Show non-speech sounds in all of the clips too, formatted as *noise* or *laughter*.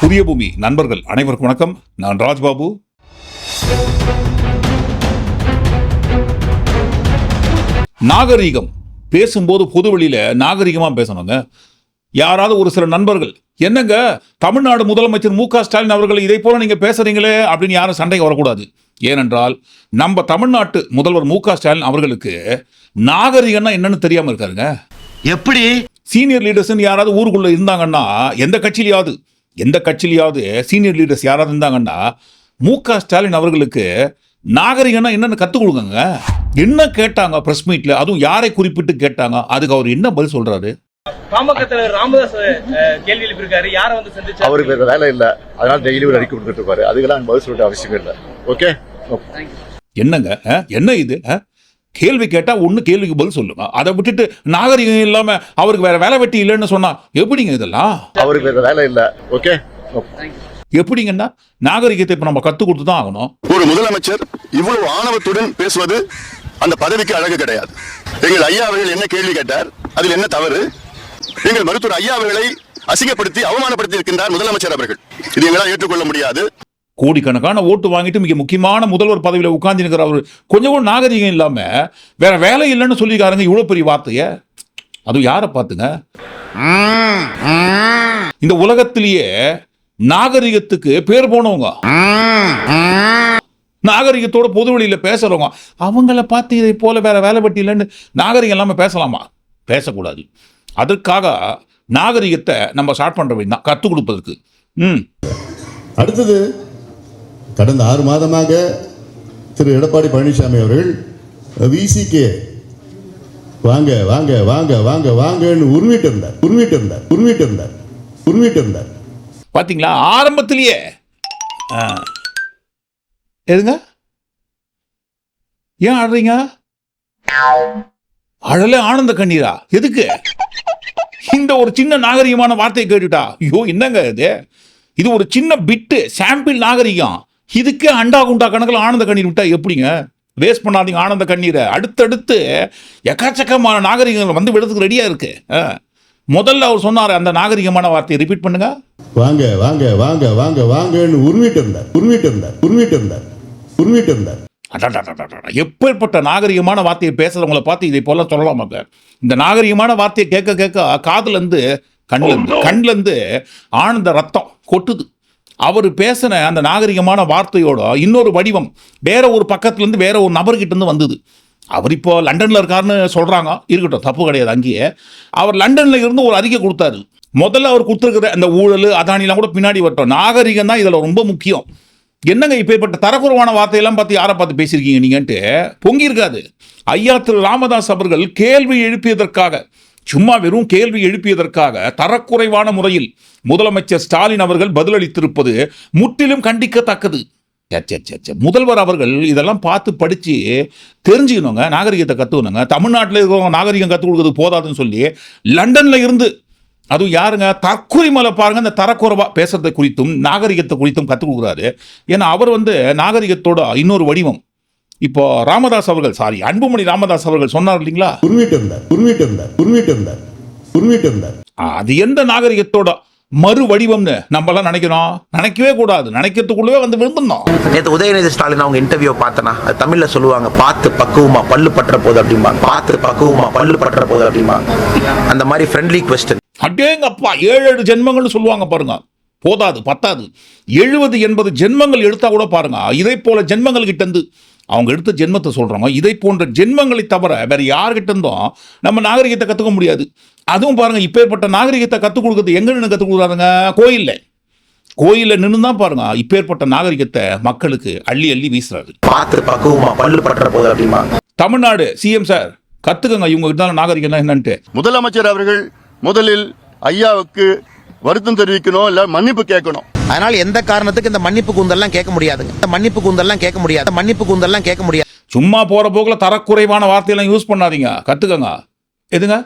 புதிய பூமி நண்பர்கள் அனைவருக்கும் வணக்கம். நான் ராஜ்பாபு. நாகரீகம். பேசும்போது பொதுவெளியில நாகரிகமா பேசணுங்க. யாராவது ஒரு சில நண்பர்கள் என்னங்க தமிழ்நாடு முதலமைச்சர் மு க ஸ்டாலின் அவர்கள் இதை போல நீங்க பேசுறீங்களே அப்படின்னு யாரும் சண்டைக்கு வரக்கூடாது. ஏனென்றால் நம்ம தமிழ்நாட்டு முதல்வர் மு க ஸ்டாலின் அவர்களுக்கு நாகரிகம்னா என்னன்னு தெரியாம இருக்காருங்க. எப்படி? சீனியர் லீடர்ஸ்னு யாராவது ஊருக்குள்ள இருந்தாங்கன்னா எந்த கட்சியிலையாவது எந்த கட்சியிலையாவது சீனியர் லீடர்ஸ் யாராவது இருந்தாங்கன்னா மு க ஸ்டாலின் அவர்களுக்கு நாகரிகம்னா என்னன்னு கற்றுக் கொடுங்க என்ன கேட்டாங்க பிரஸ் மீட்ல அதுவும் யாரை குறிப்பிட்டு கேட்டாங்க? அதுக்கு அவர் என்ன பதில் சொல்றாரு? பாமக தலைவர் ராமதாஸ் அஹ், கேள்வி எழுப்பியிருக்காரு. யாரை வந்து சந்திச்சு அவருக்கு வேற வேலை இல்ல. அதனால டெய்லி ஒரு அறிக்கை கொடுத்துட்டு இருப்பாரு. அதுக்கெல்லாம் பதில் சொல்லிட்டு அவசியம் இல்லை. ஓகே என்னங்க? என்ன இது? கேள்வி கேட்டா ஒண்ணு கேள்விக்கு பதில் சொல்லுங்க அதை விட்டுட்டு நாகரிகம் இல்லாம அவருக்கு வேற வேலை வெட்டி இல்லைன்னு சொன்னா எப்படிங்க இதெல்லாம்? அவருக்கு வேற வேலை இல்ல. ஓகே எப்படிங்கன்னா நாகரிகத்தை இப்ப நம்ம கத்து கொடுத்து தான் ஆகணும். ஒரு முதலமைச்சர் இவ்வளவு ஆணவத்துடன் பேசுவது அந்த பதவிக்கு அழகு கிடையாது. எங்கள் ஐயா அவர்கள் என்ன கேள்வி கேட்டார்? அதில் என்ன தவறு? எங்கள் மருத்துவர் ஐயா அவர்களை அசிங்கப்படுத்தி அவமானப்படுத்தி இருக்கின்றார் முதலமைச்சர் அவர்கள். இது எங்களால் ஏற்றுக்கொள்ள முடியாது. கோடிக்கணக்கான ஓட்டு வாங்கிட்டு மிக முக்கியமான முதல்வர் பதவியில உட்கார்ந்து அவர் கொஞ்சம் கூட நாகரிகம் இல்லாம வேற வேலை இல்லைன்னு சொல்லியிருக்காருங்க. இவ்வளோ பெரிய வார்த்தைய. அது யாரை பார்த்துங்க? இந்த உலகத்திலேயே நாகரிகத்துக்கு பேர் போனவங்க. நாகரிகத்தோட பொது வழியில் பேசுறவங்க. அவங்கள பார்த்து இதை போல வேற வேலை பட்டி இல்லைன்னு நாகரிகம் இல்லாம பேசலாமா? பேசக்கூடாது. அதற்காக நாகரிகத்தை நம்ம ஸ்டார்ட் பண்ற வேண்டியதான் கற்றுக் கொடுப்பதற்கு. ம். அடுத்தது கடந்த ஆறு மாதமாக திரு எடப்பாடி பழனிசாமி அவர்கள் விசிகே வாங்க வாங்க வாங்க வாங்க வாங்கன்னு உருவிட்டு இருந்தார் உருவிட்டு இருந்தார் உருவிட்டு இருந்தார் உருவிட்டு இருந்தார் பாத்தீங்களா? ஆரம்பத்திலேயே. ஆ. எதுங்க? ஏன் ஆடுறீங்க? அழல ஆனந்த கண்ணீரா? எதுக்கு? இந்த ஒரு சின்ன நாகரிகமான வார்த்தையை கேட்டுட்டா? ஐயோ என்னங்க இது? இது ஒரு சின்ன பிட்டு சாம்பிள் நாகரிகம். இதுக்கே அண்டா குண்டா கணக்கில் ஆனந்த கண்ணீர் விட்டா எப்படிங்க? வேஸ்ட் பண்ணாதீங்க ஆனந்த கண்ணீரை. அடுத்தடுத்து எக்கச்சக்கமான நாகரிகங்கள் வந்து விடுறதுக்கு ரெடியா இருக்கு. ஆ. முதல்ல அவர் சொன்னார் அந்த நாகரிகமான வார்த்தையை ரிப்பீட் பண்ணுங்க. வாங்க வாங்க வாங்க வாங்க வாங்கன்னு உருவிட்டு இருந்தார். உருவிட்டு இருந்தார். உருவிட்டு இருந்தார். உருவிட்டு இருந்தார். எப்பேற்பட்ட நாகரிகமான வார்த்தையை பேசுறவங்கள பார்த்து இதை போல சொல்லலாமாங்க இந்த நாகரிகமான வார்த்தையை கேட்க கேட்க காதுல இருந்து கண்ணுல இருந்து கண்ணுல இருந்து ஆனந்த ரத்தம் கொட்டுது. அவர் பேசின அந்த நாகரிகமான வார்த்தையோட இன்னொரு வடிவம் வேற ஒரு பக்கத்துலேருந்து வேற ஒரு நபர்கிட்ட இருந்து வந்தது. அவர் இப்போ லண்டனில் இருக்காருன்னு சொல்கிறாங்க இருக்கட்டும் தப்பு கிடையாது அங்கேயே. அவர் லண்டனில் இருந்து ஒரு அறிக்கை கொடுத்தாரு. முதல்ல அவர் கொடுத்துருக்குற அந்த ஊழல் அதானிலாம் கூட பின்னாடி வரட்டும். நாகரிகம் தான் இதில் ரொம்ப முக்கியம். என்னங்க இப்பேற்பட்ட தரக்குறைவான வார்த்தையெல்லாம் பார்த்து யாரை பார்த்து பேசியிருக்கீங்க நீங்கன்ட்டு? பொங்கி இருக்காது. ஐயா திரு ராமதாஸ் அவர்கள் கேள்வி எழுப்பியதற்காக சும்மா வெறும் கேள்வி எழுப்பியதற்காக தரக்குறைவான முறையில் முதலமைச்சர் ஸ்டாலின் அவர்கள் பதிலளித்திருப்பது முற்றிலும் கண்டிக்கத்தக்கது. முதல்வர் அவர்கள் இதெல்லாம் பார்த்து படித்து தெரிஞ்சுக்கணுங்க நாகரிகத்தை கற்றுக்கணுங்க தமிழ்நாட்டில் இருக்கிறவங்க நாகரிகம் கற்றுக் கொடுக்குறது போதாதுன்னு சொல்லி லண்டனில் இருந்து அதுவும் யாருங்க? தற்குறிமலை பாருங்க இந்த தரக்குறைவாக பேசுறதை குறித்தும் நாகரிகத்தை குறித்தும் கற்றுக் கொடுக்குறாரு. ஏன்னா அவர் வந்து நாகரிகத்தோட இன்னொரு வடிவம். இப்போ ராமதாஸ் அவர்கள் சாரி அன்புமணி ராமதாஸ் அவர்கள் சொன்னார் இல்லைங்களா? உருவிட்டு இருந்தார் உருவிட்டு இருந்தார் உருவிட்டு இருந்தார் உருவிட்டு இருந்தார் அது எந்த நாகரிகத்தோட மறு வடிவம்னு நம்மலாம் நினைக்கிறோம். நினைக்கவே கூடாது. நினைக்கிறதுக்குள்ளவே வந்து விரும்பணும் நேற்று உதயநிதி ஸ்டாலின் அவங்க இன்டர்வியூ பார்த்தனா தமிழ்ல சொல்லுவாங்க பார்த்து பக்குவமா பல்லு பற்ற போகுது அப்படிம்பாங்க. பார்த்து பக்குவமா பல்லு பற்ற போகுது அப்படிம்பாங்க. அந்த மாதிரி ஃப்ரெண்ட்லி கொஸ்டின் அடேங்கப்பா ஏழு ஏழு ஜென்மங்கள்னு சொல்லுவாங்க பாருங்க. போதாது பத்தாது. எழுபது எண்பது ஜென்மங்கள் எடுத்தா கூட பாருங்க. இதை போல ஜென்மங்கள் கிட்ட இருந்து அவங்க எடுத்த ஜென்மத்தை சொல்றாங்க இதை போன்ற ஜென்மங்களை தவிர வேற யார்கிட்ட இருந்தும் நம்ம நாகரிகத்தை கத்துக்க முடியாது. அதுவும் பாருங்க இப்பேற்பட்ட நாகரிகத்தை கற்றுக் கொடுக்கறது எங்க நின்று கற்றுக் கொடுக்குறாருங்க? கோயில்ல. கோயில்ல நின்று தான் பாருங்க இப்பேற்பட்ட நாகரிகத்தை மக்களுக்கு அள்ளி அள்ளி வீசுறாரு. பார்த்து பக்குவமா பல்லு பற்ற போகுது அப்படிம்பாங்க தமிழ்நாடு சிஎம் சார் கத்துக்கங்க இவங்க கிட்ட நாகரிகம் என்னன்ட்டு. முதலமைச்சர் அவர்கள் முதலில் ஐயாவுக்கு வருத்தம் தெரிவிக்கணும் இல்ல மன்னிப்பு கேட்கணும். அதனால எந்த காரணத்துக்கு இந்த மன்னிப்பு கூந்தல்லாம் கேட்க முடியாதுங்க. இந்த மன்னிப்பு கூந்தல்லாம் கேட்க முடியாது. மன்னிப்பு கூந்தல்லாம் கேட்க முடியாது. சும்மா போற போக்குல தரக்குறைவான வார்த்தையெல்லாம் யூஸ் பண்ணாதீங்க. கத்துக்கங்க. எதுங்க?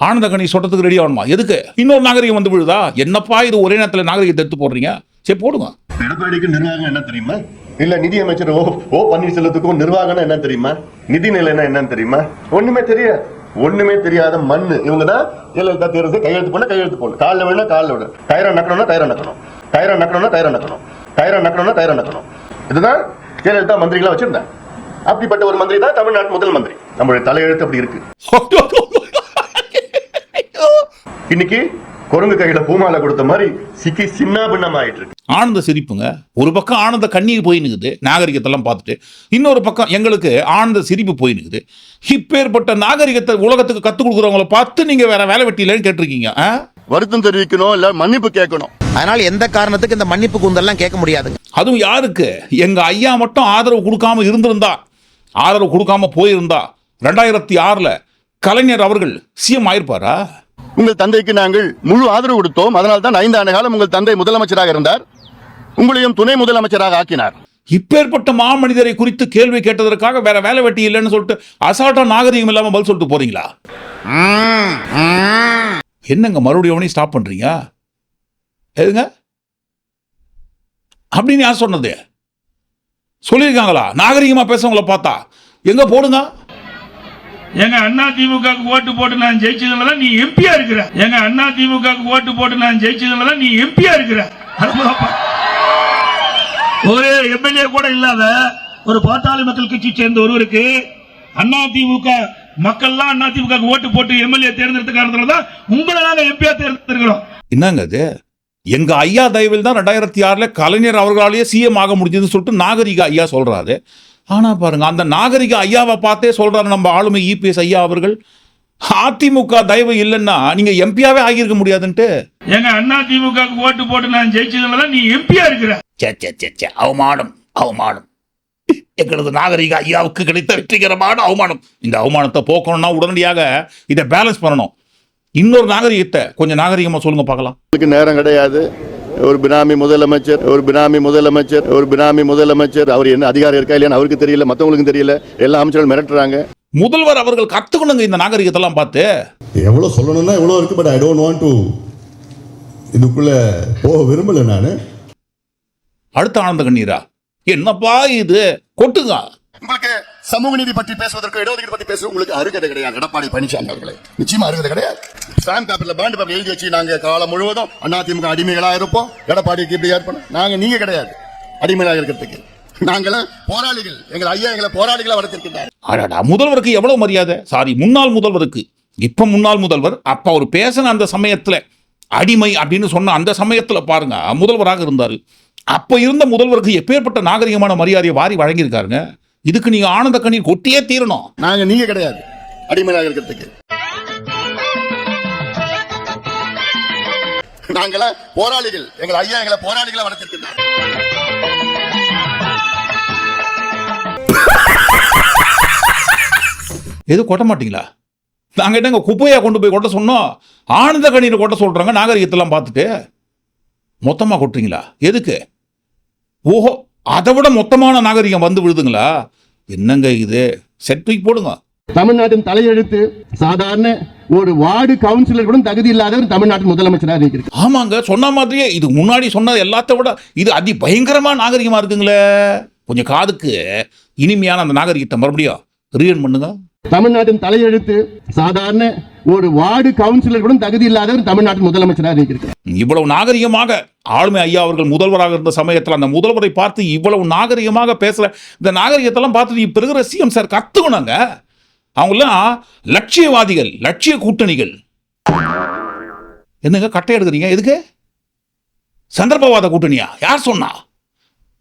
ஆனந்த கணி சொல்றதுக்கு ரெடி ஆகணுமா? எதுக்கு? இன்னொரு நாகரிகம் வந்து விழுதா? என்னப்பா இது ஒரே நேரத்தில் நாகரிகத்தை எடுத்து போடுறீங்க? சரி போடுங்க. எடப்பாடிக்கு நிர்வாகம் என்ன தெரியுமா? இல்ல நிதி அமைச்சர் ஓ ஓ பன்னீர்செல்வத்துக்கும் நிர்வாகம் என்ன தெரியுமா? நிதி நிலைனா என்னன்னு தெரியுமா? ஒண்ணுமே தெரியாது. ஒண்ணுமே தெரியாத மண்ணு. இவங்க தான் ஜெயலலிதா தேர்வு கையெழுத்து பண்ண கையெழுத்து போடணும். காலில் வேணா காலில் விட. டயரை நக்கணும்னா டயரை நக்கணும். டயரை நக்கணும்னா டயரை நக்கணும். டயரை நக்கணும்னா டயரை நக்கணும். இதுதான் ஜெயலலிதா மந்திரிகளா வச்சிருந்தேன். அப்படிப்பட்ட ஒரு மந்திரி தான் தமிழ்நாட்டு முதல் மந்திரி. நம்மளுடைய தலையெழுத்து அப்படி இருக்கு. *laughs* இன்னைக்கு குரங்கு கையில பூமாலை கொடுத்த மாதிரி சிக்கி சின்ன பின்னம் ஆயிட்டு இருக்கு. ஆனந்த சிரிப்புங்க. ஒரு பக்கம் ஆனந்த கண்ணீர் போய் நிக்குது நாகரிகத்தெல்லாம் பார்த்துட்டு. இன்னொரு பக்கம் எங்களுக்கு ஆனந்த சிரிப்பு போய் நிக்குது. இப்பேற்பட்ட நாகரிகத்தை உலகத்துக்கு கற்றுக் கொடுக்குறவங்கள பார்த்து நீங்க வேற வேலை வெட்டியிலன்னு கேட்டிருக்கீங்க? வருத்தம் தெரிவிக்கணும் இல்ல மன்னிப்பு கேட்கணும். அதனால எந்த காரணத்துக்கு இந்த மன்னிப்பு கூந்தல்லாம் கேட்க முடியாதுங்க. அதுவும் யாருக்கு? எங்க ஐயா மட்டும் ஆதரவு கொடுக்காம இருந்திருந்தா ஆதரவு கொடுக்காம போயிருந்தா ரெண்டாயிரத்தி ஆறுல கலைஞர் அவர்கள் சிஎம் ஆயிருப்பாரா? உங்கள் தந்தைக்கு நாங்கள் முழு ஆதரவு கொடுத்தோம். அதனால் தான் ஐந்து ஆண்டு காலம் உங்கள் தந்தை முதலமைச்சராக இருந்தார். உங்களையும் துணை முதலமைச்சராக ஆக்கினார். இப்பேற்பட்ட மாமனிதரை குறித்து கேள்வி கேட்டதற்காக வேற வேலை வெட்டி இல்லைன்னு சொல்லிட்டு அசால்ட்டா நாகரிகம் இல்லாம பதில் சொல்லிட்டு போறீங்களா? என்னங்க மறுபடியும் ஸ்டாப் பண்றீங்க? எதுங்க? அப்படின்னு யார் சொன்னது? சொல்லியிருக்காங்களா? நாகரிகமா பேசுறவங்கள பார்த்தா. எங்க போடுங்க? எங்க அண்ணா திமுக ஓட்டு போட்டு நான் ஜெயிச்சதுனால நீ எம்பியா இருக்கிற. எங்க அண்ணா திமுக ஓட்டு போட்டு நான் ஜெயிச்சதுனால நீ எம்பியா இருக்கிற. ஒரு எம்எல்ஏ கூட இல்லாத ஒரு பாட்டாளி மக்கள் கட்சி சேர்ந்த ஒருவருக்கு அண்ணா திமுக மக்கள்லாம் அண்ணா திமுக ஓட்டு போட்டு எம்எல்ஏ தேர்ந்தெடுத்த காரணத்துல தான் உங்களை நாங்க எம்பியா தேர்ந்தெடுத்திருக்கிறோம். என்னங்க அது? எங்க ஐயா தயவில் தான் ரெண்டாயிரத்தி ஆறுல கலைஞர் அவர்களாலேயே சிஎம் ஆக முடிஞ்சதுன்னு சொல்லிட்டு நாகரிக ஐயா சொல்றாரு. ஆனா பாருங்க அந்த நாகரிக ஐயாவை பார்த்தே சொல்றாரு நம்ம ஆளுமை இபிஎஸ் ஐயா அவர்கள். அதிமுக தயவு இல்லைன்னா நீங்க எம்பியாவே ஆகியிருக்க முடியாதுன்ட்டு. எங்க அண்ணா திமுக ஓட்டு போட்டு நான் ஜெயிச்சதுனால நீ எம்பியா இருக்கிற? சே சே சே சே அவமானம் அவமானம். எங்களது நாகரிக ஐயாவுக்கு கிடைத்த வெற்றிகரமான அவமானம். இந்த அவமானத்தை போக்கணும்னா உடனடியாக இதை பேலன்ஸ் பண்ணணும். இன்னொரு நாகரிகத்தை கொஞ்சம் நாகரிகமா சொல்லுங்க பார்க்கலாம். உங்களுக்கு நேரம் கிடையாது. ஒரு பினாமி முதலமைச்சர் ஒரு பினாமி முதலமைச்சர் ஒரு பினாமி முதலமைச்சர். அவர் என்ன அதிகாரம் இருக்கா இல்லையான்னு அவருக்கு தெரியல மற்றவங்களுக்கும் தெரியல. எல்லா அமைச்சர்கள் மிரட்டுறாங்க. முதல்வர் அவர்கள் கத்துக்கணுங்க இந்த நாகரிகத்தெல்லாம் பார்த்து. எவ்வளோ சொல்லணும்னா எவ்வளோ இருக்கு but I don't want to இதுக்குள்ள போக விரும்பலை நான். அடுத்த ஆனந்த கண்ணீரா? என்னப்பா இது? கொட்டுங்க. உங்களுக்கு சமூக நீதி பற்றி பேசுவதற்கு இடஒதுக்கீடு பற்றி பேசுவது உங்களுக்கு அருகதை கிடையாது. எடப்பாடி பழனிசாமி அவர்களே. நிச்சயமா அருகதை கிடையாது. ஸ்டாம்ப் பேப்பர்ல பாண்டு பேப்பர் எழுதி வச்சு நாங்க காலம் முழுவதும் அதிமுக அடிமைகளா இருப்போம். எடப்பாடிக்கு இப்படி ஏற்படும் நாங்க நீங்க கிடையாது. அடிமைகளாக இருக்கிறதுக்கு. நாங்களாம் போராளிகள். எங்கள் ஐயா எங்களை போராளிகளா வளர்த்திருக்கிறார். அடடா முதல்வருக்கு எவ்வளவு மரியாதை? சாரி முன்னாள் முதல்வருக்கு. இப்ப முன்னாள் முதல்வர் அப்ப அவர் பேசின அந்த சமயத்துல அடிமை அப்படின்னு சொன்ன அந்த சமயத்துல பாருங்க முதல்வராக இருந்தாரு. அப்ப இருந்த முதல்வருக்கு எப்பேற்பட்ட நாகரிகமான மரியாதையை வாரி வழங்கியிருக்காருங்க? இதுக்கு நீங்க ஆனந்த கண்ணீர் கொட்டியே தீரணும். நாங்க நீங்க கிடையாது. அடிமைகளாக இருக்கிறதுக்கு. நாங்கள போராளிகள் எங்கள் ஐயா எங்களை போராளிகளை வளர்த்திருக்கிறார். எது கொட்ட மாட்டீங்களா? நாங்க என்னங்க குப்பையா கொண்டு போய் கொட்ட சொன்னோம்? ஆனந்த கண்ணீரை கொட்ட சொல்றாங்க நாகரிகத்தெல்லாம் பார்த்துட்டு. மொத்தமா கொட்டுறீங்களா? எதுக்கு? ஓஹோ அதை விட மொத்தமான நாகரிகம் வந்து விழுதுங்களா? என்னங்க இது? செட் தூக்கி போடுங்க. தமிழ்நாட்டின் தலையெழுத்து சாதாரண ஒரு வார்டு கவுன்சிலர் கூட தகுதி இல்லாதவர் தமிழ்நாட்டின் முதலமைச்சராக இருக்கிறார். ஆமாங்க சொன்ன மாதிரியே இது முன்னாடி சொன்னது எல்லாத்த விட இது அதி பயங்கரமா நாகரிகமா இருக்குங்களே. கொஞ்சம் காதுக்கு இனிமையான அந்த நாகரிகத்தை மறுபடியும் ரீன் பண்ணுங்க. தமிழ்நாட்டின் தலையெழுத்து சாதாரண ஒரு வார்டு கவுன்சிலர் கூட தகுதி இல்லாதவர் தமிழ்நாட்டின் முதலமைச்சராக இருக்கிறார். இவ்வளவு நாகரிகமாக ஆளுமை ஐயா அவர்கள் முதல்வராக இருந்த சமயத்தில் அந்த முதல்வரை பார்த்து இவ்வளவு நாகரிகமாக பேசுற இந்த நாகரிகத்தெல்லாம் பார்த்து இப்ப இருக்கிற சிஎம் சார் கத்துக்கணுங்க. அவங்களாம் லட்சியவாதிகள் லட்சிய கூட்டணிகள். என்னங்க கட்டை எடுக்கிறீங்க? எதுக்கு? சந்தர்ப்பவாத கூட்டணியா? யார் சொன்னா?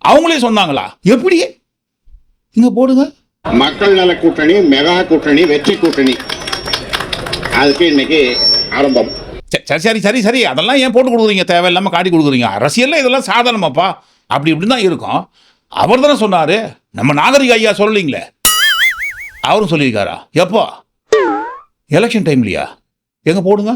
அவங்களே சொன்னாங்களா? எப்படி? இங்க போடுங்க. மக்கள் நல கூட்டணி மெகா கூட்டணி வெற்றி கூட்டணி. அதுக்கு இன்னைக்கு ஆரம்பம். சரி, சரி சரி சரி. அதெல்லாம் ஏன் போட்டு கொடுக்குறீங்க? தேவையில்லாமல் காட்டி கொடுக்குறீங்க. அரசியலில் இதெல்லாம் சாதாரணமாப்பா. அப்படி இப்படி தான் இருக்கும். அவர் தானே சொன்னார். நம்ம நாகரிக ஐயா சொல்லலீங்களே. அவரும் சொல்லியிருக்காரா? எப்போ? எலெக்ஷன் டைம்லையா எங்கே போடுங்க?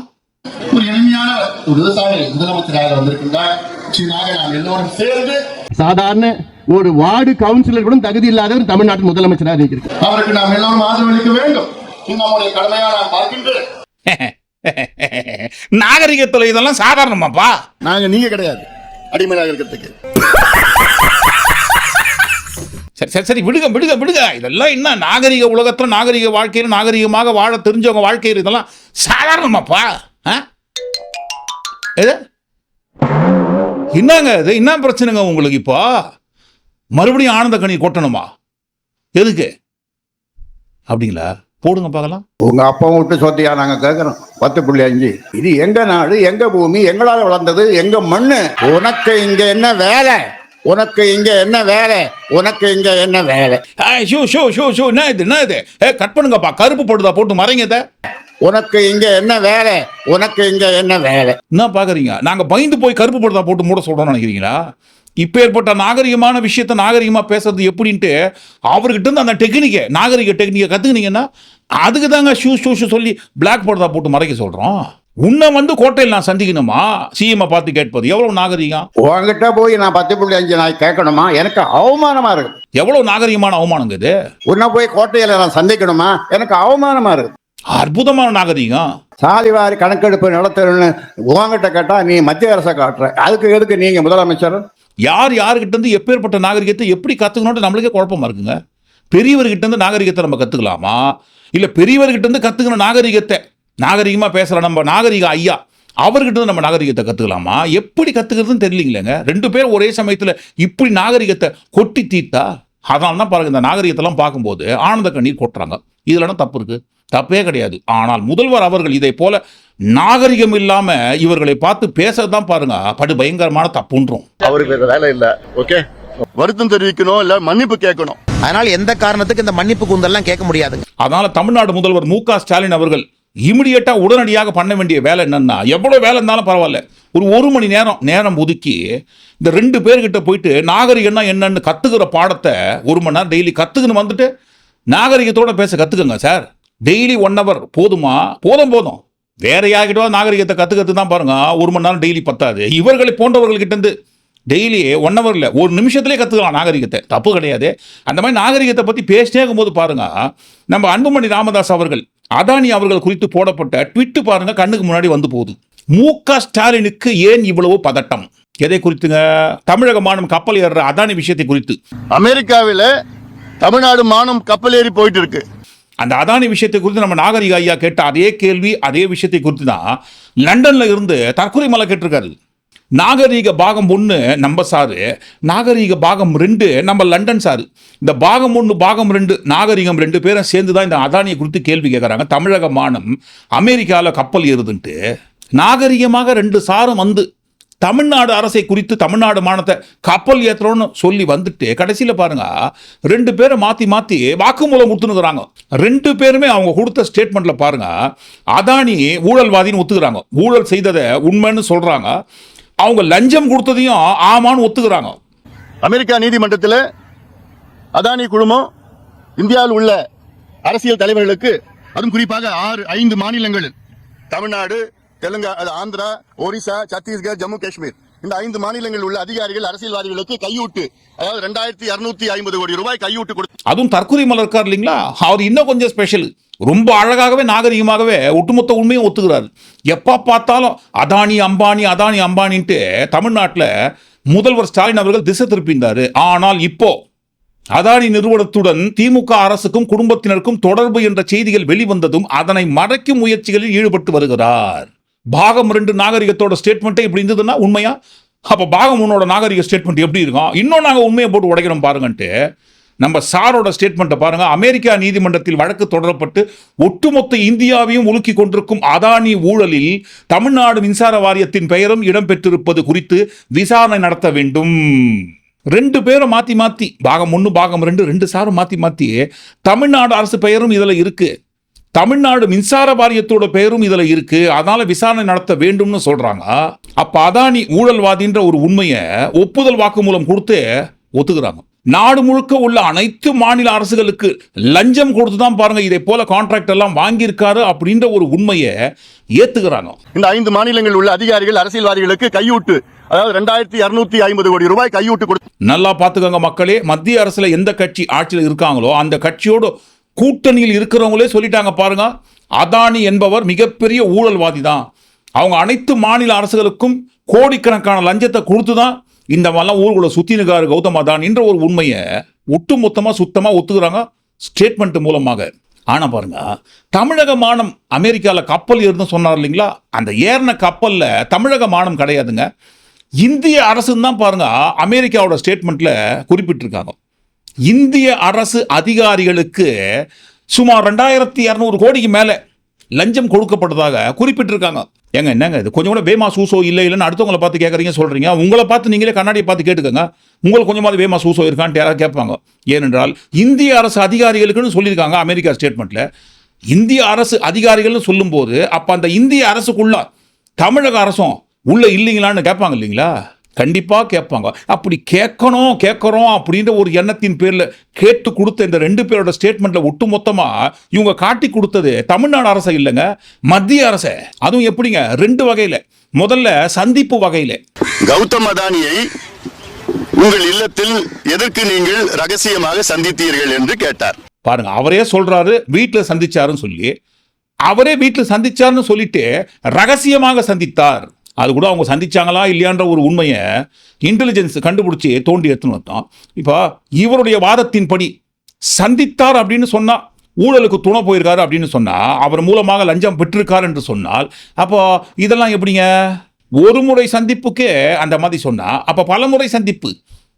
ஒரு எளிமையான ஒரு விவசாயி முதலமைச்சராக வந்திருக்கின்றார். நிச்சயமாக நாம் எல்லோரும் சேர்ந்து சாதாரண ஒரு வார்டு கவுன்சிலர் கூட தகுதி இல்லாதவர் தமிழ்நாட்டின் முதலமைச்சராக இருக்கிறார். அவருக்கு நாம் எல்லோரும் ஆதரவளிக்க வேண்டும். இது நம்முடைய கடமையா நான் பார்க்கின்றேன் நாகரிகத்தில் இதெல்லாம் சாதாரணமாப்பா. நாங்க நீங்க கிடையாது. அடிமையாக இருக்கிறதுக்கு. சரி சரி சரி விடுங்க விடுங்க விடுங்க. இதெல்லாம் என்ன நாகரிக உலகத்தில் நாகரிக வாழ்க்கையில் நாகரிகமாக வாழ தெரிஞ்சவங்க வாழ்க்கையில் இதெல்லாம் சாதாரணமாப்பா ஆ? எது? என்னங்க இது? என்ன பிரச்சனைங்க உங்களுக்கு இப்போ? மறுபடியும் ஆனந்த கணி கொட்டணுமா? எதுக்கு? அப்படிங்களா? போடுங்க பார்க்கலாம் உங்க அப்பா விட்டு சொத்தியா நாங்க கேட்கறோம் பத்து புள்ளி அஞ்சு. இது எங்க நாடு எங்க பூமி எங்களால வளர்ந்தது எங்க மண்ணு? உனக்கு இங்க என்ன வேலை? உனக்கு இங்க என்ன வேலை? உனக்கு இங்க என்ன வேலை? ஷூ ஷூ ஷூ ஷூ என்ன இது என்ன இது? ஏ கட் பண்ணுங்கப்பா கருப்பு போடுதா போட்டு மறைங்க உனக்கு இங்க என்ன வேலை? உனக்கு இங்க என்ன வேலை? என்ன பார்க்குறீங்க நாங்கள் பயந்து போய் கருப்பு படுதா போட்டு மூட சொல்கிறோம்னு நினைக்கிறீங்களா? இப்போ ஏற்பட்ட நாகரிகமான விஷயத்த நாகரிகமாக பேசுறது எப்படின்ட்டு அவர்கிட்ட இருந்து அந்த டெக்னிக்கை நாகரிக டெக்னிக்கை கற்றுக்கினீங்கன்னா அதுக்கு தாங்க ஷூ ஷூ ஷூ சொல்லி பிளாக் படுதா போட்டு மறைக்க சொல்கிறோம் உன்னை வந்து கோட்டையில் நான் சந்திக்கணுமா? சிஎம்ஐ பார்த்து கேட்பது. எவ்வளோ நாகரிகம்? உன்கிட்ட போய் நான் பத்து புள்ளி அஞ்சு நான் கேட்கணுமா? எனக்கு அவமானமா இருக்கு. எவ்வளோ நாகரிகமான அவமானங்க இது? உன்னை போய் கோட்டையில நான் சந்திக்கணுமா? எனக்கு அவமானமா இருக்கு. அற்புதமான நாகரிகம். சாதிவாரி கணக்கெடுப்பு நடத்தணும்னு உங்ககிட்ட கேட்டா நீ மத்திய அரசை காட்டுற. அதுக்கு எதுக்கு நீங்க முதலமைச்சர்? யார் யாருக்கிட்ட இருந்து எப்பேற்பட்ட நாகரிகத்தை எப்படி கற்றுக்கணும்னு நம்மளுக்கே குழப்பமா இருக்குங்க? பெரியவர்கிட்ட இருந்து நாகரிகத்தை நம்ம கற்றுக்கலாமா இல்லை பெரியவர்கிட்ட இருந்து கற்றுக்கிற நாகரிகத்தை. நாகரிகமாக பேசுகிற நம்ம நாகரிக ஐயா அவர்கிட்ட இருந்து நம்ம நாகரிகத்தை கற்றுக்கலாமா எப்படி கற்றுக்கிறதுன்னு தெரியலீங்களேங்க. ரெண்டு பேரும் ஒரே சமயத்தில் இப்படி நாகரிகத்தை கொட்டி தீர்த்தா அதனால தான் பாருங்க இந்த நாகரிகத்தெல்லாம் பார்க்கும்போது ஆனந்த கண்ணீர் கொட்டுறாங்க. இதுலனா தப்பு இருக்கு? தப்பே கிடையாது. ஆனால் முதல்வர் அவர்கள் இதை போல நாகரிகம் இல்லாம இவர்களை பார்த்து பேசதான் பாருங்க படு பயங்கரமான தப்புன்றோம். அவருக்கு வேற வேலை இல்ல. ஓகே வருத்தம் தெரிவிக்கணும் இல்ல மன்னிப்பு கேட்கணும். அதனால எந்த காரணத்துக்கு இந்த மன்னிப்பு கூந்தல்லாம் கேட்க முடியாதுங்க. அதனால தமிழ்நாடு முதல்வர் மு க ஸ்டாலின் அவர்கள் இமிடியேட்டாக உடனடியாக பண்ண வேண்டிய வேலை என்னென்னா எவ்வளோ வேலை இருந்தாலும் பரவாயில்ல. ஒரு ஒரு மணி நேரம் நேரம் ஒதுக்கி இந்த ரெண்டு பேர்கிட்ட போயிட்டு நாகரிகம்னா என்னன்னு கற்றுக்கிற பாடத்தை ஒரு மணி நேரம் டெய்லி கற்றுக்குன்னு வந்துட்டு நாகரிகத்தோட பேச கற்றுக்கங்க சார் டெய்லி ஒன் ஹவர் போதுமா? போதும் போதும். வேற யார்கிட்ட நாகரிகத்தை கற்றுக்கிறது தான் பாருங்க. ஒரு மணி நேரம் டெய்லி பத்தாது. இவர்களை போன்றவர்கள்கிட்டேருந்து டெய்லி ஒன் ஹவரில் ஒரு நிமிஷத்துலேயே கற்றுக்கலாம் நாகரிகத்தை. தப்பு கிடையாது. அந்த மாதிரி நாகரிகத்தை பற்றி பேசிட்டே இருக்கும்போது பாருங்கள் நம்ம அன்புமணி ராமதாஸ் அவர்கள் அதானி அவர்கள் குறித்து போடப்பட்ட ட்விட்டு பாருங்க கண்ணுக்கு முன்னாடி வந்து போகுது. மு க ஸ்டாலினுக்கு ஏன் இவ்வளவு பதட்டம்? எதை குறித்துங்க? தமிழக மாநிலம் கப்பல் ஏறுற அதானி விஷயத்தை குறித்து. அமெரிக்காவில தமிழ்நாடு மானம் கப்பல் ஏறி போயிட்டு இருக்கு அந்த அதானி விஷயத்தை குறித்து நம்ம நாகரிக ஐயா கேட்ட அதே கேள்வி அதே விஷயத்தை குறித்து தான் லண்டன்ல இருந்து தற்கொலை மலை கேட்டிருக்காரு. நாகரீக பாகம் ஒன்று நம்ம சாரு நாகரீக பாகம் ரெண்டு நம்ம லண்டன் சாரு. இந்த பாகம் ஒன்று பாகம் ரெண்டு நாகரிகம் ரெண்டு பேரும் சேர்ந்து தான் இந்த அதானியை குறித்து கேள்வி கேட்குறாங்க. தமிழக மானம் அமெரிக்காவில் கப்பல் ஏறுதுன்ட்டு நாகரிகமாக ரெண்டு சாரும் வந்து தமிழ்நாடு அரசை குறித்து தமிழ்நாடு மானத்தை கப்பல் ஏத்துறோம்னு சொல்லி வந்துட்டு கடைசியில் பாருங்க ரெண்டு பேரை மாற்றி மாற்றி வாக்குமூலம் கொடுத்துனுக்குறாங்க ரெண்டு பேருமே அவங்க கொடுத்த ஸ்டேட்மெண்ட்ல பாருங்க அதானி ஊழல்வாதின்னு ஒத்துக்கிறாங்க. ஊழல் செய்ததை உண்மைன்னு சொல்றாங்க. அவங்க லஞ்சம் கொடுத்ததையும் ஆமான்னு ஒத்துக்கிறாங்க. அமெரிக்கா நீதிமன்றத்தில் அதானி குழுமம் இந்தியாவில் உள்ள அரசியல் தலைவர்களுக்கு அதுவும் குறிப்பாக ஆறு ஐந்து மாநிலங்கள் தமிழ்நாடு தெலுங்கானா ஆந்திரா ஒரிசா சத்தீஸ்கர் ஜம்மு காஷ்மீர். இந்த ஐந்து மாநிலங்களில் உள்ள அதிகாரிகள் அரசியல்வாதிகளுக்கு கையூட்டு அதாவது ரெண்டாயிரத்தி இருநூத்தி ஐம்பது கோடி ரூபாய் கையூட்டு கொடுத்து அதுவும் தற்கொலை மலர் இருக்கார் இல்லைங்களா? அவர் இன்னும் கொஞ்சம் ஸ்பெஷல் ரொம்ப அழகாகவே நாகரிகமாகவே ஒட்டுமொத்த உண்மையும் ஒத்துக்கிறாரு. எப்போ பார்த்தாலும் அதானி அம்பானி அதானி அம்பானின்ட்டு தமிழ்நாட்டில் முதல்வர் ஸ்டாலின் அவர்கள் திசை திருப்பினார். ஆனால் இப்போ அதானி நிறுவனத்துடன் திமுக அரசுக்கும் குடும்பத்தினருக்கும் தொடர்பு என்ற செய்திகள் வெளிவந்ததும் அதனை மறைக்கும் முயற்சிகளில் ஈடுபட்டு வருகிறார். பாகம் ரெண்டு நாகரிகத்தோட ஸ்டேட்மெண்ட்டே இப்படி இருந்ததுன்னா உண்மையா? அப்போ பாகம் உன்னோட நாகரிக ஸ்டேட்மெண்ட் எப்படி இருக்கும்? இன்னும் நாங்கள் உண்மையை போட்டு உடைக்கிறோம் பாருங்கன்ட்டு. நம்ம சாரோட ஸ்டேட்மெண்ட்டை பாருங்கள் அமெரிக்கா நீதிமன்றத்தில் வழக்கு தொடரப்பட்டு ஒட்டுமொத்த இந்தியாவையும் உலுக்கி கொண்டிருக்கும் அதானி ஊழலில் தமிழ்நாடு மின்சார வாரியத்தின் பெயரும் இடம்பெற்றிருப்பது குறித்து விசாரணை நடத்த வேண்டும். ரெண்டு பேரும் மாத்தி மாத்தி பாகம் ஒன்று பாகம் ரெண்டு ரெண்டு சாரும் மாத்தி மாத்தி தமிழ்நாடு அரசு பெயரும் இதில் இருக்கு. தமிழ்நாடு மின்சார வாரியத்தோட பெயரும் இதில் இருக்கு. அதனால விசாரணை நடத்த வேண்டும்னு சொல்றாங்க. அப்ப அதானி ஊழல்வாதின்ற ஒரு உண்மையை ஒப்புதல் வாக்குமூலம் கொடுத்து ஒத்துக்கிறாங்க. நாடு முழுக்க உள்ள அனைத்து மாநில அரசுகளுக்கு லஞ்சம் கொடுத்து தான் பாருங்க இதை போல கான்ட்ராக்ட் எல்லாம் வாங்கியிருக்காரு அப்படின்ற ஒரு உண்மையை ஏத்துக்கிறாங்க. இந்த ஐந்து மாநிலங்களில் உள்ள அதிகாரிகள் அரசியல்வாதிகளுக்கு கையூட்டு அதாவது ரெண்டாயிரத்தி இருநூத்தி ஐம்பது கோடி ரூபாய் கையூட்டு கொடுத்து நல்லா பார்த்துக்கோங்க மக்களே மத்திய அரசுல எந்த கட்சி ஆட்சியில் இருக்காங்களோ அந்த கட்சியோட கூட்டணியில் இருக்கிறவங்களே சொல்லிட்டாங்க பாருங்க அதானி என்பவர் மிகப்பெரிய ஊழல்வாதி தான் அவங்க அனைத்து மாநில அரசுகளுக்கும் கோடிக்கணக்கான லஞ்சத்தை கொடுத்து தான் இந்த மாதிரிலாம் ஊருக்குள்ள சுத்தினுக்காரு கௌதம் என்ற ஒரு உண்மையை ஒட்டுமொத்தமா சுத்தமாக ஒத்துக்கிறாங்க ஸ்டேட்மெண்ட் மூலமாக. ஆனால் பாருங்க தமிழக மானம் அமெரிக்காவில் கப்பல் இருந்து சொன்னார் இல்லைங்களா? அந்த ஏறின கப்பலில் தமிழக மானம் கிடையாதுங்க. இந்திய அரசுன்னு தான் பாருங்க அமெரிக்காவோட ஸ்டேட்மெண்ட்டில் குறிப்பிட்டிருக்காங்க. இந்திய அரசு அதிகாரிகளுக்கு சுமார் ரெண்டாயிரத்தி இரநூறு கோடிக்கு மேலே லஞ்சம் கொடுக்கப்பட்டதாக குறிப்பிட்டிருக்காங்க. ஏங்க என்னங்க இது? கொஞ்சம் கூட வேமா சூசோ இல்லை இல்லைன்னு அடுத்தவங்களை பார்த்து கேட்குறீங்க சொல்கிறீங்க உங்களை பார்த்து நீங்களே கண்ணாடியை பார்த்து கேட்டுக்கோங்க. உங்களுக்கு கொஞ்சமாவது வேமா சூசோ இருக்கான்ட்டு யாராவது கேட்பாங்க. ஏனென்றால் இந்திய அரசு அதிகாரிகளுக்குன்னு சொல்லியிருக்காங்க அமெரிக்கா ஸ்டேட்மெண்ட்டில் இந்திய அரசு அதிகாரிகள்னு சொல்லும்போது அப்போ அந்த இந்திய அரசுக்குள்ள தமிழக அரசும் உள்ளே இல்லைங்களான்னு கேட்பாங்க இல்லைங்களா? கண்டிப்பா கேட்பாங்க. அப்படி கேட்கணும் கேட்கறோம் அப்படின்ற ஒரு எண்ணத்தின் பேர்ல கேட்டு கொடுத்த இந்த ரெண்டு பேரோட ஸ்டேட்மெண்ட்ல ஒட்டுமொத்தமா இவங்க காட்டி கொடுத்தது தமிழ்நாடு அரசை இல்லைங்க மத்திய அரசை. அதுவும் எப்படிங்க? ரெண்டு வகையில. முதல்ல சந்திப்பு வகையில. கௌதம் அதானியை உங்கள் இல்லத்தில் எதற்கு நீங்கள் ரகசியமாக சந்தித்தீர்கள் என்று கேட்டார். பாருங்க அவரே சொல்றாரு வீட்டுல சந்திச்சாருன்னு சொல்லி. அவரே வீட்டில் சந்திச்சாருன்னு சொல்லிட்டு ரகசியமாக சந்தித்தார். அது கூட அவங்க சந்திச்சாங்களா இல்லையான்ற ஒரு உண்மையை இன்டெலிஜென்ஸ் கண்டுபிடிச்சி தோண்டி எடுத்துன்னு வந்தான். இப்போ இவருடைய வாதத்தின்படி சந்தித்தார் அப்படின்னு சொன்னால் ஊழலுக்கு துணை போயிருக்காரு அப்படின்னு சொன்னால் அவர் மூலமாக லஞ்சம் பெற்றிருக்கார் என்று சொன்னால் அப்போ இதெல்லாம் எப்படிங்க? ஒரு முறை சந்திப்புக்கே அந்த மாதிரி சொன்னால் அப்போ பல முறை சந்திப்பு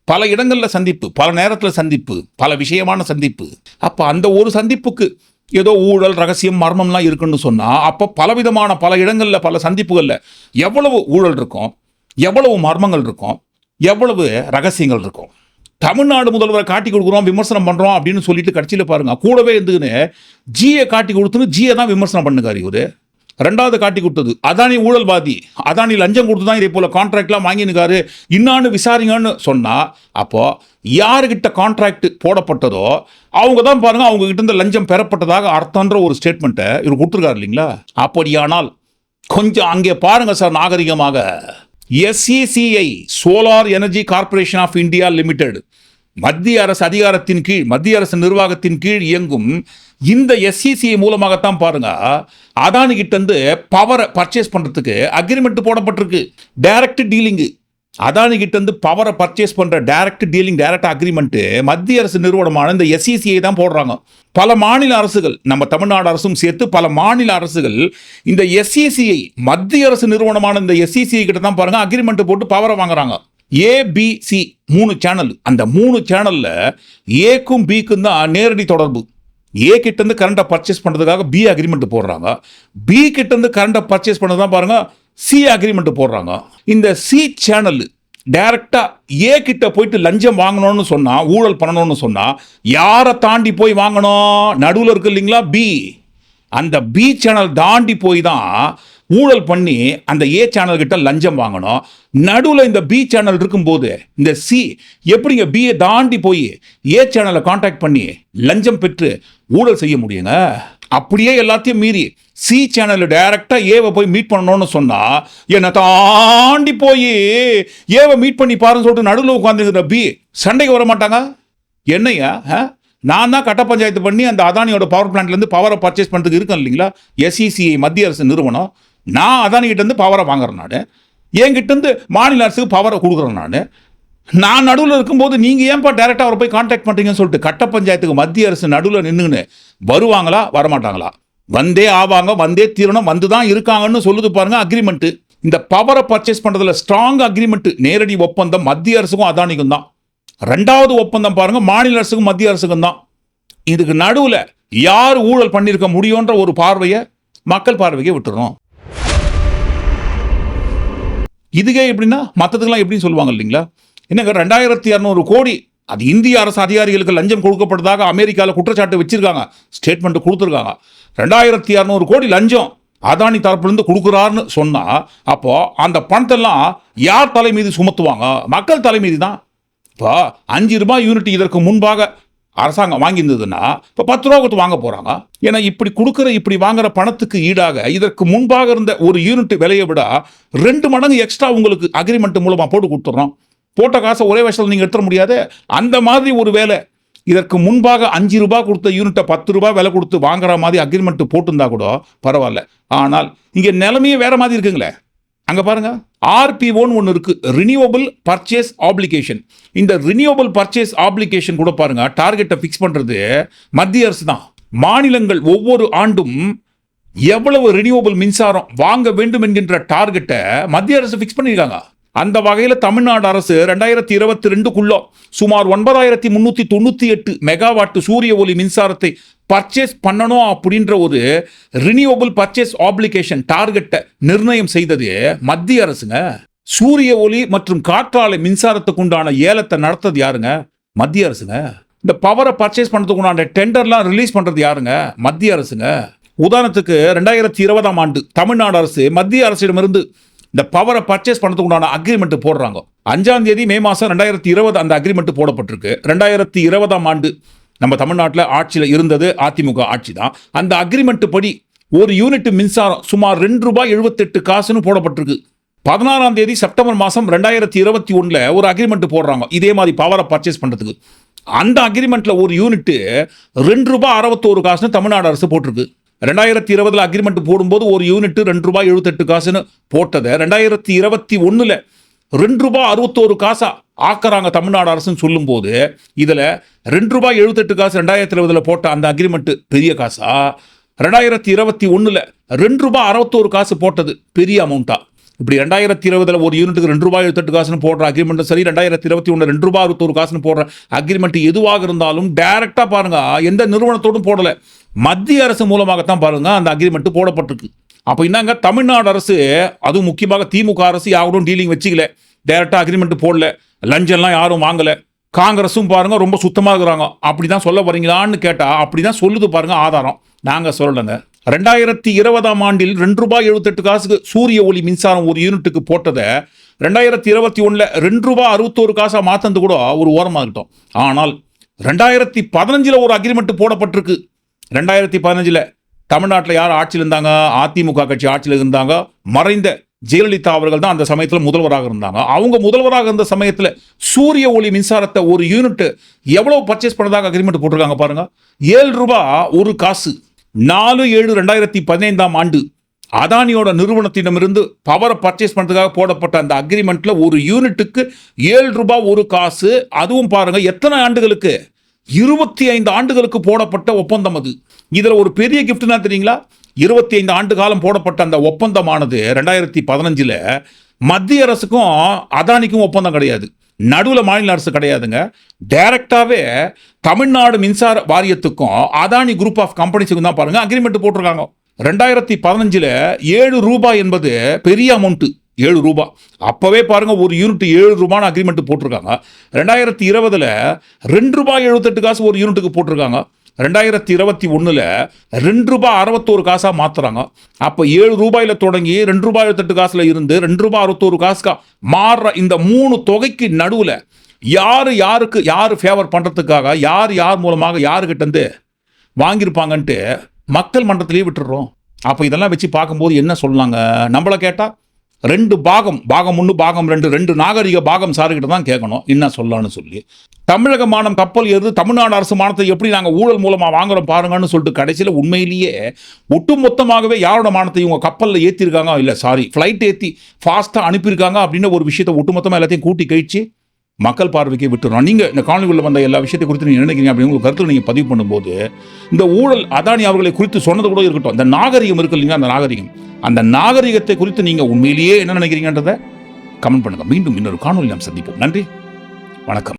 பல இடங்களில் சந்திப்பு பல நேரத்தில் சந்திப்பு பல விஷயமான சந்திப்பு. அப்போ அந்த ஒரு சந்திப்புக்கு ஏதோ ஊழல் ரகசியம் மர்மம்லாம் இருக்குன்னு சொன்னால் அப்போ பலவிதமான பல இடங்களில் பல சந்திப்புகளில் எவ்வளவு ஊழல் இருக்கும் எவ்வளவு மர்மங்கள் இருக்கும் எவ்வளவு ரகசியங்கள் இருக்கும். தமிழ்நாடு முதல்வரை காட்டி கொடுக்குறோம் விமர்சனம் பண்ணுறோம் அப்படின்னு சொல்லிட்டு கட்சியில் பாருங்கள் கூடவே இருந்துக்குன்னு ஜியை காட்டி கொடுத்துன்னு ஜியை தான் விமர்சனம் பண்ணுங்க இவர். ரெண்டாவது காட்டி கொடுத்தது. அதானி ஊழல்வாதி. அதானி லஞ்சம் கொடுத்து தான் இதே போல் கான்ட்ராக்ட்லாம் வாங்கினுக்காரு. இன்னான்னு விசாரிங்கன்னு சொன்னால் அப்போது யாருக்கிட்ட கான்ட்ராக்ட் போடப்பட்டதோ அவங்க தான் பாருங்க அவங்ககிட்ட லஞ்சம் பெறப்பட்டதாக அர்த்தன்ற ஒரு ஸ்டேட்மெண்ட்டை இவர் கொடுத்துருக்காரு இல்லைங்களா? அப்படியானால் கொஞ்சம் அங்கே பாருங்கள் சார் நாகரிகமாக. SECI solar energy corporation of India limited மத்திய அரசு அதிகாரத்தின் கீழ் மத்திய அரசு நிர்வாகத்தின் கீழ் இயங்கும் இந்த எஸ்இசிஐ மூலமாகத்தான் பாருங்க. அதானி கிட்ட இருந்து பவரை பர்ச்சேஸ் பண்றதுக்கு அக்ரிமெண்ட் போடப்பட்டிருக்கு. டைரக்ட் டீலிங்கு அதானி கிட்ட இருந்து பவரை பர்ச்சேஸ் பண்ற டைரக்ட் டீலிங் டைரக்ட் அக்ரிமெண்ட் மத்திய அரசு நிறுவனமான இந்த எஸ்இசியை தான் போடுறாங்க. பல மாநில அரசுகள் நம்ம தமிழ்நாடு அரசும் சேர்த்து பல மாநில அரசுகள் இந்த எஸ்சிசிஐ மத்திய அரசு நிறுவனமான இந்த எஸ்இசிஐ கிட்ட தான் பாருங்க அக்ரிமெண்ட் போட்டு பவரை வாங்குறாங்க. ஏபிசி மூணு சேனல் அந்த மூணு சேனலில் ஏக்கும் பிக்கும் தான் நேரடி தொடர்பு. ஏ கிட்டேருந்து கரண்ட்டை பர்ச்சேஸ் பண்ணுறதுக்காக பி அக்ரிமெண்ட் போடுறாங்க. பி கிட்டேருந்து கரண்ட்டை பர்ச்சேஸ் பண்ணது தான் பாருங்கள் சி அக்ரிமெண்ட் போடுறாங்க. இந்த சி சேனல் டைரக்டா ஏ கிட்ட போயிட்டு லஞ்சம் வாங்கணும்னு சொன்னால் ஊழல் பண்ணணும்னு சொன்னால் யாரை தாண்டி போய் வாங்கணும்? நடுவில் இருக்கு இல்லைங்களா பி அந்த பி சேனல் தாண்டி போய் தான் ஊழல் பண்ணி அந்த ஏ சேனல் கிட்ட லஞ்சம் வாங்கணும். நடுவில் இந்த பி சேனல் இருக்கும்போது இந்த சி எப்படிங்க பிஏ தாண்டி போய் ஏ சேனலை காண்டாக்ட் பண்ணி லஞ்சம் பெற்று ஊழல் செய்ய முடியுங்க? அப்படியே எல்லாத்தையும் மீறி சி சேனல் டைரக்டாக ஏவை போய் மீட் பண்ணணும்னு சொன்னால் என்னை தாண்டி போய் ஏவை மீட் பண்ணி பாருன்னு சொல்லிட்டு நடுவில் உட்காந்துருக்கிற பி சண்டைக்கு வர மாட்டாங்க? என்னையா ஆ? நான் தான் கட்ட பஞ்சாயத்து பண்ணி அந்த அதானியோட பவர் பிளான்ட்லேருந்து பவரை பர்ச்சேஸ் பண்ணுறதுக்கு இருக்கேன் இல்லைங்களா? எஸ்இசிஐ மத்திய அரசு நிறுவனம். நான் அதானி இருந்து பவரை வாங்குறேன் நான். என்கிட்டேருந்து மாநில அரசுக்கு பவரை கொடுக்குறேன் நான். நான் நடுவில் இருக்கும்போது நீங்கள் ஏன்பா டேரெக்டாக அவரை போய் காண்டாக்ட் பண்ணுறீங்கன்னு சொல்லிட்டு கட்ட பஞ்சாயத்துக்கு மத்திய அரசு நடுவில் நின்றுன்னு வருவாங்களா வரமாட்டாங்களா? வந்தே ஆவாங்க வந்தே தீரணும் வந்து தான் இருக்காங்கன்னு சொல்லுது பாருங்கள் அக்ரிமெண்ட்டு இந்த பவரை பர்ச்சேஸ் பண்ணுறதுல ஸ்ட்ராங் அக்ரிமெண்ட்டு நேரடி ஒப்பந்தம் மத்திய அரசுக்கும் அதானிக்கும் தான். ரெண்டாவது ஒப்பந்தம் பாருங்கள் மாநில அரசுக்கும் மத்திய அரசுக்கும் தான். இதுக்கு நடுவில் யார் ஊழல் பண்ணியிருக்க முடியுன்ற ஒரு பார்வையை மக்கள் பார்வைக்கு விட்டுறோம். இதுக்கே எப்படின்னா மற்றதுக்கெல்லாம் எப்படின்னு சொல்லுவாங்க இல்லைங்களா? என்னங்க ரெண்டாயிரத்தி இரநூறு கோடி அது இந்திய அரசு அதிகாரிகளுக்கு லஞ்சம் கொடுக்கப்பட்டதாக அமெரிக்காவில் குற்றச்சாட்டு வச்சிருக்காங்க. ஸ்டேட்மெண்ட் கொடுத்துருக்காங்க. ரெண்டாயிரத்தி இரநூறு கோடி லஞ்சம் அதானி தரப்புலேருந்து கொடுக்குறாருன்னு சொன்னால் அப்போது அந்த பணத்தெல்லாம் யார் தலை மீது சுமத்துவாங்க? மக்கள் தலை மீது தான் இப்போ அஞ்சு ரூபாய் யூனிட் இதற்கு முன்பாக அரசாங்கம் வாங்கியிருந்ததுன்னா இப்போ பத்து ரூபா கொடுத்து வாங்க போகிறாங்க ஏன்னா இப்படி கொடுக்குற இப்படி வாங்குற பணத்துக்கு ஈடாக இதற்கு முன்பாக இருந்த ஒரு யூனிட் விலையை விட ரெண்டு மடங்கு எக்ஸ்ட்ரா உங்களுக்கு அக்ரிமெண்ட் மூலமாக போட்டு கொடுத்துட்றோம். போட்ட காசை ஒரே வருஷத்தில் நீங்கள் எடுத்துட முடியாது. அந்த மாதிரி ஒரு வேலை இதற்கு முன்பாக அஞ்சு ரூபா கொடுத்த யூனிட்டை பத்து ரூபாய் விலை கொடுத்து வாங்குற மாதிரி அக்ரிமெண்ட் போட்டிருந்தா கூட பரவாயில்ல. ஆனால் இங்கே நிலைமையே வேற மாதிரி இருக்குங்களே. அங்க பாருங்க. ஆர்பிஓன்னு ஒன்று இருக்கு. ரினியூவபிள் பர்ச்சேஸ் ஆப்ளிகேஷன் இந்த ரினியூவபிள் பர்ச்சேஸ் ஆப்ளிகேஷன் கூட பாருங்க. டார்கெட்டை ஃபிக்ஸ் பண்றது மத்திய அரசு தான். மாநிலங்கள் ஒவ்வொரு ஆண்டும் எவ்வளவு ரினியூவபிள் மின்சாரம் வாங்க வேண்டும் என்கின்ற டார்கெட்டை மத்திய அரசு ஃபிக்ஸ் பண்ணியிருக்காங்க அந்த வகையில் தமிழ்நாடு அரசு ரெண்டாயிரத்தி இருபத்தி ரெண்டுக்குள்ளோ சுமார் ஒன்பதாயிரத்தி முந்நூற்றி தொண்ணூற்றி எட்டு மெகாவாட்டு சூரிய ஒளி மின்சாரத்தை பர்ச்சேஸ் பண்ணணும் அப்படின்ற ஒரு ரினியூவபிள் பர்ச்சேஸ் ஆப்ளிகேஷன் டார்கெட்டை நிர்ணயம் செய்தது மத்திய அரசுங்க. சூரிய ஒளி மற்றும் காற்றாலை மின்சாரத்துக்கு உண்டான ஏலத்தை நடத்தது யாருங்க? மத்திய அரசுங்க. இந்த பவரை பர்ச்சேஸ் பண்ணுறதுக்கு உண்டான டெண்டர்லாம் ரிலீஸ் பண்ணுறது யாருங்க? மத்திய அரசுங்க. உதாரணத்துக்கு ரெண்டாயிரத்தி இருபதாம் ஆண்டு தமிழ்நாடு அரசு மத்திய அரசிடமிருந்து இந்த பவரை பர்ச்சேஸ் பண்ணுறதுக்கு உண்டான அக்ரிமெண்ட் போடுறாங்க. அஞ்சாம் தேதி மே மாதம் ரெண்டாயிரத்தி இருபது அந்த அக்ரிமெண்ட் போடப்பட்டிருக்கு. ரெண்டாயிரத்தி இருபதாம் ஆண்டு நம்ம தமிழ்நாட்டில் ஆட்சியில் இருந்தது அதிமுக ஆட்சி தான். அந்த அக்ரிமெண்ட் படி ஒரு யூனிட் மின்சாரம் சுமார் ரெண்டு ரூபாய் எழுபத்தெட்டு காசுன்னு போடப்பட்டிருக்கு. பதினாறாம் தேதி செப்டம்பர் மாதம் ரெண்டாயிரத்தி இருபத்தி ஒன்றில் ஒரு அக்ரிமெண்ட் போடுறாங்க. இதே மாதிரி பவரை பர்ச்சேஸ் பண்ணுறதுக்கு அந்த அக்ரிமெண்ட்டில் ஒரு யூனிட்டு ரெண்டு ரூபாய் அறுபத்தோரு காசுன்னு தமிழ்நாடு அரசு போட்டிருக்கு. ரெண்டாயிரத்தி இருபதில் அக்ரிமெண்ட் போடும்போது ஒரு யூனிட் ரெண்டு ரூபாய் எழுபத்தெட்டு காசுன்னு போட்டதை ரெண்டாயிரத்தி இருபத்தி ஒன்றில் ரெண்டு ரூபாய் அறுபத்தோரு காசா ஆக்குறாங்க தமிழ்நாடு அரசுன்னு சொல்லும்போது இதில் ரெண்டு ரூபாய் எழுபத்தெட்டு காசு ரெண்டாயிரத்தி இருபதுல போட்ட அந்த அக்ரிமெண்ட் பெரிய காசா? ரெண்டாயிரத்தி இருபத்தி ஒன்றில் ரெண்டு ரூபாய் அறுபத்தோரு காசு போட்டது பெரிய அமௌண்ட்டா இப்படி ரெண்டாயிரத்தி இருபதில் ஒரு யூனிட்டுக்கு ரெண்டு ரூபாய் எழுபத்தெட்டு காசுன்னு போடுற அக்ரிமெண்ட்டும் சரி ரெண்டாயிரத்தி இருபத்தி ஒன்று ரெண்டு ரூபாய் அறுபத்தோரு காசுன்னு போடுற அக்ரிமெண்ட் எதுவாக இருந்தாலும் டைரக்டா பாருங்கள் எந்த நிறுவனத்தோடும் போடலை. மத்திய அரசு மூலமாகத்தான் பாருங்க அந்த அக்ரிமெண்ட் போடப்பட்டிருக்கு. அப்போ என்னங்க? தமிழ்நாடு அரசு அதுவும் முக்கியமாக திமுக அரசு யாரோடும் டீலிங் வச்சுக்கல. டைரக்டா அக்ரிமெண்ட் போடல. லஞ்சம்லாம் யாரும் வாங்கலை. காங்கிரஸும் பாருங்க ரொம்ப சுத்தமாக இருக்கிறாங்க. அப்படிதான் சொல்ல வரீங்களான்னு அப்படி தான் சொல்லுது பாருங்க ஆதாரம். நாங்கள் சொல்லலைங்க. ரெண்டாயிரத்தி இருபதாம் ஆண்டில் ரெண்டு ரூபாய் எழுபத்தெட்டு காசுக்கு சூரிய ஒளி மின்சாரம் ஒரு யூனிட்டுக்கு போட்டதை ரெண்டாயிரத்தி இருபத்தி ஒன்றில் ரெண்டு ரூபாய் அறுபத்தோரு காசாக மாற்றினது கூட ஒரு ஓரமாக இருக்கட்டும் ஆனால் ரெண்டாயிரத்தி பதினஞ்சில் ஒரு அக்ரிமெண்ட் போடப்பட்டிருக்கு. ரெண்டாயிரத்தி பதினஞ்சில் தமிழ்நாட்டில் யார் ஆட்சியில் இருந்தாங்க? அதிமுக கட்சி ஆட்சியில் இருந்தாங்க. மறைந்த ஜெயலலிதா அவர்கள் தான் அந்த சமயத்தில் முதல்வராக இருந்தாங்க. அவங்க முதல்வராக இருந்த சமயத்தில் சூரிய ஒளி மின்சாரத்தை ஒரு யூனிட் எவ்வளோ பர்ச்சேஸ் பண்ணதாக அக்ரிமெண்ட் போட்டிருக்காங்க பாருங்க. ஏழு ரூபா ஒரு காசு. நாலு ஏழு ரெண்டாயிரத்தி பதினைந்தாம் ஆண்டு அதானியோட நிறுவனத்திடமிருந்து பவரை பர்ச்சேஸ் பண்ணுறதுக்காக போடப்பட்ட அந்த அக்ரிமெண்ட்டில் ஒரு யூனிட்டுக்கு ஏழு ரூபாய் ஒரு காசு. அதுவும் பாருங்கள் எத்தனை ஆண்டுகளுக்கு? இருபத்தி ஐந்து ஆண்டுகளுக்கு போடப்பட்ட ஒப்பந்தம் அது. இதில் ஒரு பெரிய கிஃப்ட்னா என்ன தெரியுங்களா? இருபத்தி ஐந்து ஆண்டு காலம் போடப்பட்ட அந்த ஒப்பந்தமானது ரெண்டாயிரத்தி பதினஞ்சில் மத்திய அரசுக்கும் அதானிக்கும் ஒப்பந்தம் கிடையாது. நடுவில் மாநில அரசு கிடையாதுங்க. டைரக்டாகவே தமிழ்நாடு மின்சார வாரியத்துக்கும் அதானி குரூப் ஆஃப் கம்பெனிஸுக்கும் தான் பாருங்கள் அக்ரிமெண்ட் போட்டிருக்காங்க. ரெண்டாயிரத்தி பதினஞ்சில் ஏழு ரூபாய் என்பது பெரிய அமௌண்ட்டு ஏழு ரூபாய் அப்போவே பாருங்க ஒரு யூனிட் ஏழு ரூபான்னு அக்ரிமெண்ட் போட்டிருக்காங்க. ரெண்டாயிரத்தி இருபதில் ரெண்டு ரூபாய் எழுபத்தெட்டு காசு ஒரு யூனிட்டுக்கு போட்டிருக்காங்க. ரெண்டாயிரத்தி இருபத்தி ஒன்றில் ரெண்டு ரூபாய் அறுபத்தோரு காசாக மாற்றுறாங்க அப்போ ஏழு ரூபாயில் தொடங்கி ரெண்டு ரூபாய் எழுபத்தெட்டு காசில் இருந்து ரெண்டு ரூபாய் அறுபத்தோரு காசுக்கா மாறுற இந்த மூணு தொகைக்கு நடுவில் யார் யாருக்கு யார் ஃபேவர் பண்ணுறதுக்காக யார் யார் மூலமாக யாருக்கிட்டேருந்து வாங்கியிருப்பாங்கன்ட்டு மக்கள் மன்றத்திலேயே விட்டுடுறோம். அப்போ இதெல்லாம் வச்சு பார்க்கும்போது என்ன சொல்லலாங்க நம்மளை கேட்டால் ரெண்டு பாகம் பாகம் ஒன்று பாகம் ரெண்டு ரெண்டு நாகரிக பாகம் சாருக்கிட்ட தான் கேட்கணும். என்ன சொல்லலான்னு சொல்லி. தமிழக மானம் கப்பல் ஏறுது தமிழ்நாடு அரசு மானத்தை எப்படி நாங்கள் ஊழல் மூலமாக வாங்குறோம் பாருங்கன்னு சொல்லிட்டு கடைசியில் உண்மையிலேயே ஒட்டு மொத்தமாகவே யாரோட மானத்தை இவங்க கப்பலில் ஏற்றிருக்காங்க இல்லை சாரி ஃப்ளைட் ஏற்றி ஃபாஸ்ட்டாக அனுப்பியிருக்காங்க அப்படின்னு ஒரு விஷயத்தை ஒட்டுமொத்தமாக எல்லாத்தையும் கூட்டி கழிச்சு மக்கள் பார்வைக்கு விட்டுறோம். நீங்கள் இந்த காணொலிகளில் வந்த எல்லா விஷயத்தை குறித்து நீங்கள் நினைக்கிறீங்க அப்படின்னு உங்களுக்கு கருத்து நீங்கள் பதிவு பண்ணும்போது இந்த ஊழல் அதானி அவர்களை குறித்து சொன்னது கூட இருக்கட்டும். அந்த நாகரிகம் இருக்கு இல்லைங்களா அந்த நாகரிகம். அந்த நாகரிகத்தை குறித்து நீங்கள் உண்மையிலேயே என்ன நினைக்கிறீங்கன்றதை கமெண்ட் பண்ணுங்கள் மீண்டும் இன்னொரு காணொலி நாம் சந்திப்போம். நன்றி. வணக்கம்.